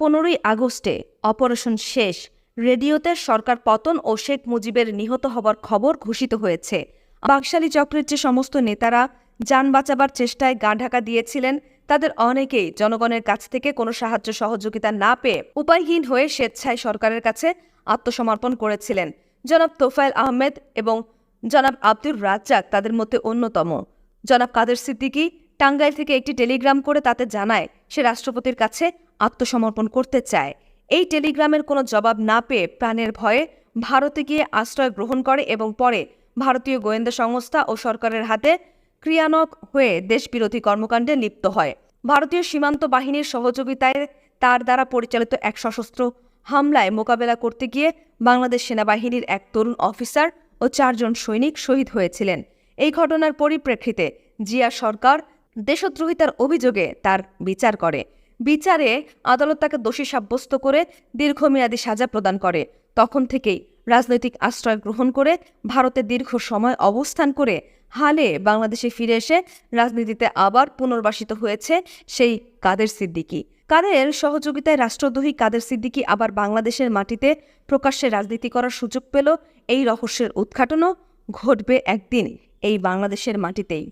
পনেরোই আগস্টে অপারেশন শেষ। রেডিওতে সরকার পতন ও শেখ মুজিবের নিহত হবার খবর ঘোষিত হয়েছে। বাকশালী চক্রের যে সমস্ত নেতারা যান বাঁচাবার চেষ্টায় গা ঢাকা দিয়েছিলেন, তাদের অনেকেই জনগণের কাছ থেকে কোনো সাহায্য সহযোগিতা না পেয়ে উপায়হীন হয়ে স্বেচ্ছায় সরকারের কাছে আত্মসমর্পণ করেছিলেন। জনাব তোফায়েল আহমেদ এবং জনাব আব্দুর রাজ্জাক তাদের মধ্যে অন্যতম। জনাব কাদের সিদ্দিকী টাঙ্গাইল থেকে একটি টেলিগ্রাম করে তাতে জানায়, সে রাষ্ট্রপতির কাছে আত্মসমর্পণ করতে চায়। এই টেলিগ্রামের কোনো জবাব না পেয়ে প্রাণের ভয়ে ভারতে গিয়ে আশ্রয় গ্রহণ করে এবং পরে ভারতীয় গোয়েন্দা সংস্থা ও সরকারের হাতে ক্রিয়ানক হয়ে দেশবিরোধী কর্মকাণ্ডে লিপ্ত হয়। ভারতীয় সীমান্ত বাহিনীর সহযোগিতায় তার দ্বারা পরিচালিত এক সশস্ত্র হামলায় মোকাবেলা করতে গিয়ে বাংলাদেশ সেনাবাহিনীর এক তরুণ অফিসার ও চারজন সৈনিক শহীদ হয়েছিলেন। এই ঘটনার পরিপ্রেক্ষিতে জিয়া সরকার দেশদ্রোহিতার অভিযোগে তার বিচার করে। বিচারে আদালত তাকে দোষী সাব্যস্ত করে দীর্ঘমেয়াদী সাজা প্রদান করে। তখন থেকেই রাজনৈতিক আশ্রয় গ্রহণ করে ভারতে দীর্ঘ সময় অবস্থান করে হালে বাংলাদেশে ফিরে এসে রাজনীতিতে আবার পুনর্বাসিত হয়েছে সেই কাদের সিদ্দিকী। কাদের সহযোগিতায় রাষ্ট্রদ্রোহী কাদের সিদ্দিকী আবার বাংলাদেশের মাটিতে প্রকাশ্যে রাজনীতি করার সুযোগ পেল, এই রহস্যের উদ্ঘাটনও ঘটবে একদিন এই বাংলাদেশের মাটিতেই।